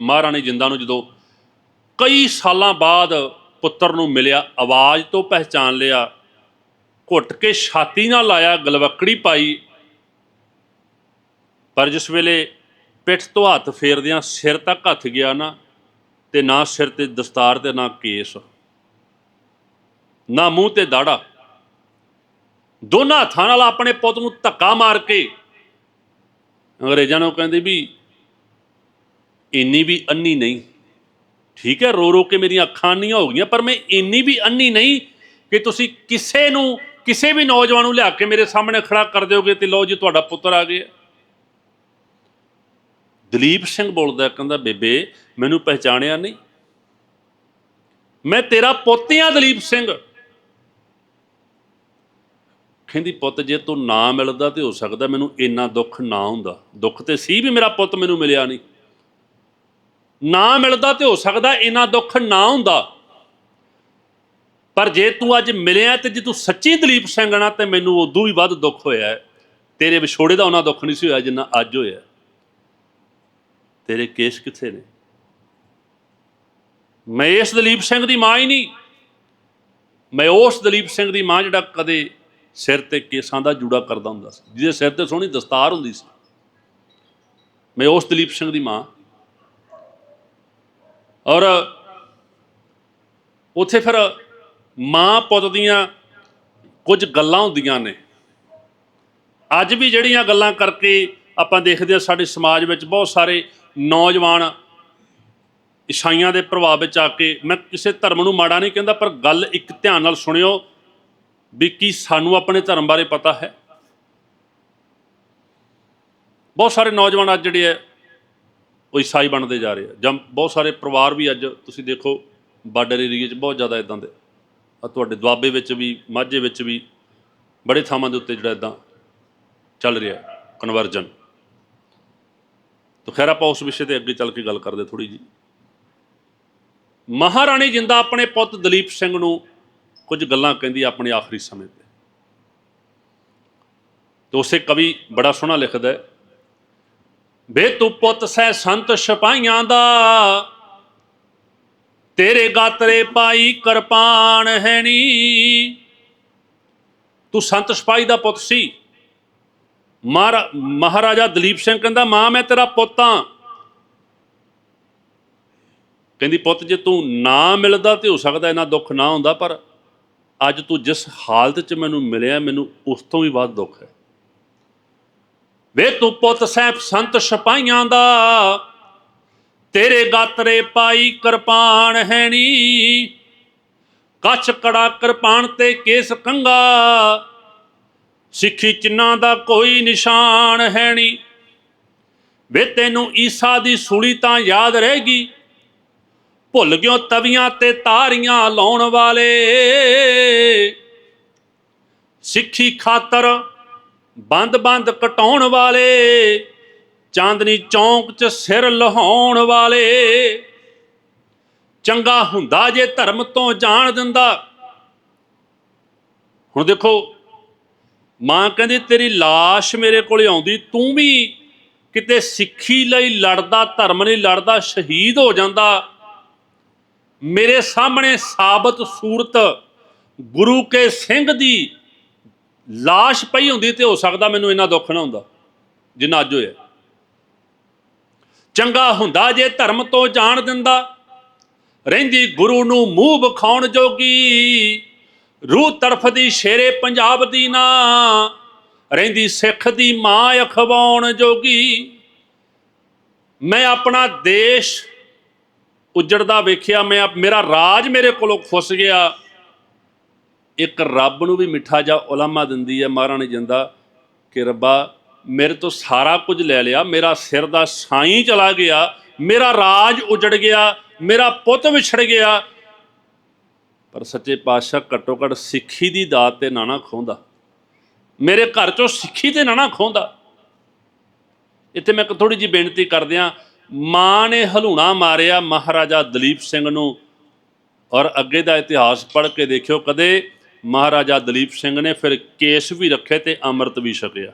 ਮਹਾਰਾਣੀ ਜਿੰਦਾ ਨੂੰ ਜਦੋਂ ਕਈ ਸਾਲਾਂ ਬਾਅਦ ਪੁੱਤਰ ਨੂੰ ਮਿਲਿਆ, ਆਵਾਜ਼ ਤੋਂ ਪਹਿਚਾਨ ਲਿਆ, ਘੁੱਟ ਕੇ ਛਾਤੀ ਨਾਲ ਲਾਇਆ, ਗਲਵੱਕੜੀ ਪਾਈ, ਪਰ ਜਿਸ ਵੇਲੇ ਪਿੱਠ ਤੋਂ ਹੱਥ ਫੇਰਦਿਆਂ ਸਿਰ ਤੱਕ ਹੱਥ ਗਿਆ ਨਾ, ਤੇ ਨਾ ਸਿਰ ਤੇ ਦਸਤਾਰ ਤੇ ਨਾ ਕੇਸ, ਨਾ ਮੂੰਹ ਤੇ ਦਾੜਾ, ਦੋਨਾਂ ਹੱਥਾਂ ਨਾਲ ਆਪਣੇ ਪੁੱਤ ਨੂੰ ਧੱਕਾ ਮਾਰ ਕੇ ਅੰਗਰੇਜ਼ਾਂ ਨੂੰ ਕਹਿੰਦੇ ਵੀ ਇੰਨੀ ਵੀ ਅੰਨੀ ਨਹੀਂ। ਠੀਕ ਹੈ ਰੋ ਰੋ ਕੇ ਮੇਰੀਆਂ ਅੱਖਾਂ ਅੰਨੀਆਂ ਹੋ ਗਈਆਂ, ਪਰ ਮੈਂ ਇੰਨੀ ਵੀ ਅੰਨੀ ਨਹੀਂ ਕਿ ਤੁਸੀਂ ਕਿਸੇ ਨੂੰ, ਕਿਸੇ ਵੀ ਨੌਜਵਾਨ ਨੂੰ ਲਿਆ ਕੇ ਮੇਰੇ ਸਾਹਮਣੇ ਖੜਾ ਕਰ ਦਿਓਗੇ ਤੇ ਲਓ ਜੀ, ਤੁਹਾਡਾ ਪੁੱਤਰ ਆ ਗਿਆ। ਦਲੀਪ ਸਿੰਘ ਬੋਲਦਾ, ਕਹਿੰਦਾ, ਬੇਬੇ, ਮੈਨੂੰ ਪਹਿਚਾਣਿਆ ਨਹੀਂ। ਮੈਂ ਤੇਰਾ ਪੁੱਤ ਆ ਦਲੀਪ ਸਿੰਘ। ਕਹਿੰਦੀ, ਪੁੱਤ, ਜੇ ਤੂੰ ਨਾ ਮਿਲਦਾ ਤੇ ਹੋ ਸਕਦਾ ਮੈਨੂੰ ਇੰਨਾ ਦੁੱਖ ਨਾ ਹੁੰਦਾ। ਦੁੱਖ ਤੇ ਸੀ ਵੀ ਮੇਰਾ ਪੁੱਤ ਮੈਨੂੰ ਮਿਲਿਆ ਨਹੀਂ। ਨਾ ਮਿਲਦਾ ਤੇ ਹੋ ਸਕਦਾ ਇੰਨਾ ਦੁੱਖ ਨਾ ਹੁੰਦਾ। ਪਰ ਜੇ ਤੂੰ ਅੱਜ ਮਿਲਿਆ ਤੇ ਜੇ ਤੂੰ ਸੱਚੀ ਦਲੀਪ ਸਿੰਘ ਨਾ, ਤੇ ਮੈਨੂੰ ਉਦੋਂ ਵੀ ਵੱਧ ਦੁੱਖ ਹੋਇਆ। ਤੇਰੇ ਵਿਛੋੜੇ ਦਾ ਉਹਨਾਂ ਦੁੱਖ ਨਹੀਂ ਸੀ ਹੋਇਆ ਜਿੰਨਾ ਅੱਜ ਹੋਇਆ। ਤੇਰੇ ਕੇਸ ਕਿੱਥੇ ਨੇ? ਮੈਂ ਇਸ ਦਲੀਪ ਸਿੰਘ ਦੀ ਮਾਂ ਹੀ ਨਹੀਂ। ਮੈਂ ਉਸ ਦਲੀਪ ਸਿੰਘ ਦੀ ਮਾਂ ਜਿਹੜਾ ਕਦੇ ਸਿਰ ਤੇ ਕੇਸਾਂ ਦਾ ਜੂੜਾ ਕਰਦਾ ਹੁੰਦਾ ਸੀ, ਜਿਹਦੇ ਸਿਰ ਤੇ ਸੋਹਣੀ ਦਸਤਾਰ ਹੁੰਦੀ ਸੀ। ਮੈਂ ਉਸ ਦਲੀਪ ਸਿੰਘ ਦੀ ਮਾਂ। ਔਰ ਉੱਥੇ ਫਿਰ ਮਾਂ ਪੁੱਤ ਦੀਆਂ ਕੁਝ ਗੱਲਾਂ ਹੁੰਦੀਆਂ ਨੇ। ਅੱਜ ਵੀ ਜਿਹੜੀਆਂ ਗੱਲਾਂ ਕਰਕੇ ਆਪਾਂ ਦੇਖਦੇ ਹਾਂ ਸਾਡੇ ਸਮਾਜ ਵਿੱਚ ਬਹੁਤ ਸਾਰੇ ਨੌਜਵਾਨ ਈਸਾਈਆਂ ਦੇ ਪ੍ਰਭਾਵ ਵਿੱਚ ਆ ਕੇ, ਮੈਂ ਕਿਸੇ ਧਰਮ ਨੂੰ ਮਾੜਾ ਨਹੀਂ ਕਹਿੰਦਾ, ਪਰ ਗੱਲ ਇੱਕ ਧਿਆਨ ਨਾਲ ਸੁਣਿਓ ਵੀ ਕੀ ਸਾਨੂੰ ਆਪਣੇ ਧਰਮ ਬਾਰੇ ਪਤਾ ਹੈ। ਬਹੁਤ ਸਾਰੇ ਨੌਜਵਾਨ ਅੱਜ ਜਿਹੜੇ ਹੈ ਉਹ ਈਸਾਈ ਬਣਦੇ ਜਾ ਰਹੇ ਆ। ਜਾਂ ਬਹੁਤ ਸਾਰੇ ਪਰਿਵਾਰ ਵੀ ਅੱਜ ਤੁਸੀਂ ਦੇਖੋ ਬਾਰਡਰ ਏਰੀਏ 'ਚ ਬਹੁਤ ਜ਼ਿਆਦਾ ਇਦਾਂ ਦੇ। ਆ ਤੁਹਾਡੇ ਦੁਆਬੇ ਵਿੱਚ ਵੀ, ਮਾਝੇ ਵਿੱਚ ਵੀ ਬੜੇ ਥਾਵਾਂ ਦੇ ਉੱਤੇ ਜਿਹੜਾ ਇਦਾਂ ਚੱਲ ਰਿਹਾ ਕਨਵਰਜਨ ਤਾਂ ਖੈਰ ਆਪਾਂ ਉਸ ਵਿਸ਼ੇ ਤੇ ਅੱਗੇ ਚੱਲ ਕੇ ਗੱਲ ਕਰਦੇ ਥੋੜੀ ਜੀ ਮਹਾਰਾਣੀ ਜਿੰਦਾ ਆਪਣੇ ਪੁੱਤ ਦਲੀਪ ਸਿੰਘ ਨੂੰ ਕੁਝ ਗੱਲਾਂ ਕਹਿੰਦੀ ਆ ਆਪਣੇ ਆਖਰੀ ਸਮੇਂ ਤੇ। ਤੇ ਉਸੇ ਕਵੀ ਬੜਾ ਸੋਹਣਾ ਲਿਖਦਾ ਹੈ ਬੇ ਤੂੰ ਪੁੱਤ ਸੈ ਸੰਤ ਸਿਪਾਹੀਆਂ ਦਾ, ਤੇਰੇ ਗਾਤਰੇ ਪਾਈ ਕਿਰਪਾਨ ਹੈਣੀ ਤੂੰ ਸੰਤ ਸਿਪਾਹੀ ਦਾ ਪੁੱਤ ਸੀ। ਮਹਾਰਾ- ਮਹਾਰਾਜਾ ਦਲੀਪ ਸਿੰਘ ਕਹਿੰਦਾ, ਮਾਂ, ਮੈਂ ਤੇਰਾ ਪੁੱਤ ਹਾਂ ਕਹਿੰਦੀ, ਪੁੱਤ, ਜੇ ਤੂੰ ਨਾ ਮਿਲਦਾ ਤੇ ਹੋ ਸਕਦਾ ਇਹਨਾਂ ਦੁੱਖ ਨਾ ਹੁੰਦਾ, ਪਰ ਅੱਜ ਤੂੰ ਜਿਸ ਹਾਲਤ 'ਚ ਮੈਨੂੰ ਮਿਲਿਆ, ਮੈਨੂੰ ਉਸ ਤੋਂ ਵੀ ਵੱਧ ਦੁੱਖ ਹੈ। ਵੇ ਤੂੰ ਪੁੱਤ ਸੈਪ ਸੰਤ ਸਿਪਾਹੀਆਂ ਦਾ, ਤੇਰੇ ਗਾਤਰੇ ਪਾਈ ਕਿਰਪਾਨ ਹੈ ਨੀ ਕੱਛ ਕੜਾ ਕਿਰਪਾਨ ਤੇ ਕੇਸ ਕੰਗਾ ਸਿੱਖੀ ਚਿੰਨਾ ਦਾ ਕੋਈ ਨਿਸ਼ਾਨ ਹੈ ਨੀ ਵੇ ਤੈਨੂੰ ਈਸਾ ਦੀ ਸੂਲੀ ਤਾਂ ਯਾਦ ਰਹੇਗੀ, ਭੁੱਲ ਗਿਓ ਤਵੀਆਂ ਤੇ ਤਾਰੀਆਂ ਲਾਉਣ ਵਾਲੇ। ਸਿੱਖੀ ਖਾਤਰ ਬੰਦ-ਬੰਦ ਕਟਾਉਣ ਵਾਲੇ, ਚਾਂਦਨੀ ਚੌਂਕ 'ਚ ਸਿਰ ਲਹਾਉਣ ਵਾਲੇ। ਚੰਗਾ ਹੁੰਦਾ ਜੇ ਧਰਮ ਤੋਂ ਜਾਣ ਦਿੰਦਾ। ਹੁਣ ਦੇਖੋ, ਮਾਂ ਕਹਿੰਦੀ, ਤੇਰੀ লাশ ਮੇਰੇ ਕੋਲੇ ਆਉਂਦੀ, ਤੂੰ ਵੀ ਕਿਤੇ ਸਿੱਖੀ ਲਈ ਲੜਦਾ, ਧਰਮ ਲਈ ਲੜਦਾ, ਸ਼ਹੀਦ ਹੋ ਜਾਂਦਾ। ਮੇਰੇ ਸਾਹਮਣੇ ਸਾਬਤ ਸੂਰਤ ਗੁਰੂ ਕੇ ਸਿੰਘ ਦੀ লাশ ਪਈ ਹੁੰਦੀ ਤੇ ਹੋ ਸਕਦਾ ਮੈਨੂੰ ਇੰਨਾ ਦੁੱਖ ਨਾ ਹੁੰਦਾ, ਜਿੰਨਾ ਅੱਜ ਹੋਇਆ। ਚੰਗਾ ਹੁੰਦਾ ਜੇ ਧਰਮ ਤੋਂ ਜਾਣ ਦਿੰਦਾ, ਰਹਿੰਦੀ ਗੁਰੂ ਨੂੰ ਮੂੰਹ ਵਿਖਾਉਣ ਜੋਗੀ, ਰੂਹ ਤਰਫਦੀ ਸ਼ੇਰੇ ਪੰਜਾਬ ਦੀ ਨਾ, ਰਹਿੰਦੀ ਸਿੱਖ ਦੀ ਮਾਂ ਅਖਵਾਉਣ ਜੋਗੀ। ਮੈਂ ਆਪਣਾ ਦੇਸ਼ ਉਜੜਦਾ ਵੇਖਿਆ, ਮੈਂ ਮੇਰਾ ਰਾਜ ਮੇਰੇ ਕੋਲੋਂ ਖੁੱਸ ਗਿਆ। ਇੱਕ ਰੱਬ ਨੂੰ ਵੀ ਮਿੱਠਾ ਜਾ ਉਲਾਮਾ ਦਿੰਦੀ ਹੈ ਮਹਾਰਾਣੀ ਜਿੰਦਾ ਕਿ ਰੱਬਾ, ਮੇਰੇ ਤੋਂ ਸਾਰਾ ਕੁਝ ਲੈ ਲਿਆ, ਮੇਰਾ ਸਿਰ ਦਾ ਸਾਈਂ ਚਲਾ ਗਿਆ, ਮੇਰਾ ਰਾਜ ਉਜੜ ਗਿਆ, ਮੇਰਾ ਪੁੱਤ ਵਿਛੜ ਗਿਆ। ਪਰ ਸੱਚੇ ਪਾਤਸ਼ਾਹ ਘੱਟੋ ਘੱਟ ਸਿੱਖੀ ਦੀ ਦਾਤ ਤੇ ਨਾ ਨਾ ਖੋਂਦਾ। ਮੇਰੇ ਘਰ ਚੋਂ ਸਿੱਖੀ ਤੇ ਨਾ ਨਾ ਖੋਂਦਾ। ਇੱਥੇ ਮੈਂ ਇੱਕ ਥੋੜੀ ਜੀ ਬੇਨਤੀ ਕਰਦਿਆਂ, ਮਾਂ ਨੇ ਹਲੂਣਾ ਮਾਰਿਆ ਮਹਾਰਾਜਾ ਦਲੀਪ ਸਿੰਘ ਨੂੰ ਔਰ ਅੱਗੇ ਦਾ ਇਤਿਹਾਸ ਪੜ੍ਹ ਕੇ ਦੇਖਿਓ, ਕਦੇ ਮਹਾਰਾਜਾ ਦਲੀਪ ਸਿੰਘ ਨੇ ਫਿਰ ਕੇਸ ਵੀ ਰੱਖੇ ਤੇ ਅੰਮ੍ਰਿਤ ਵੀ ਛਕਿਆ।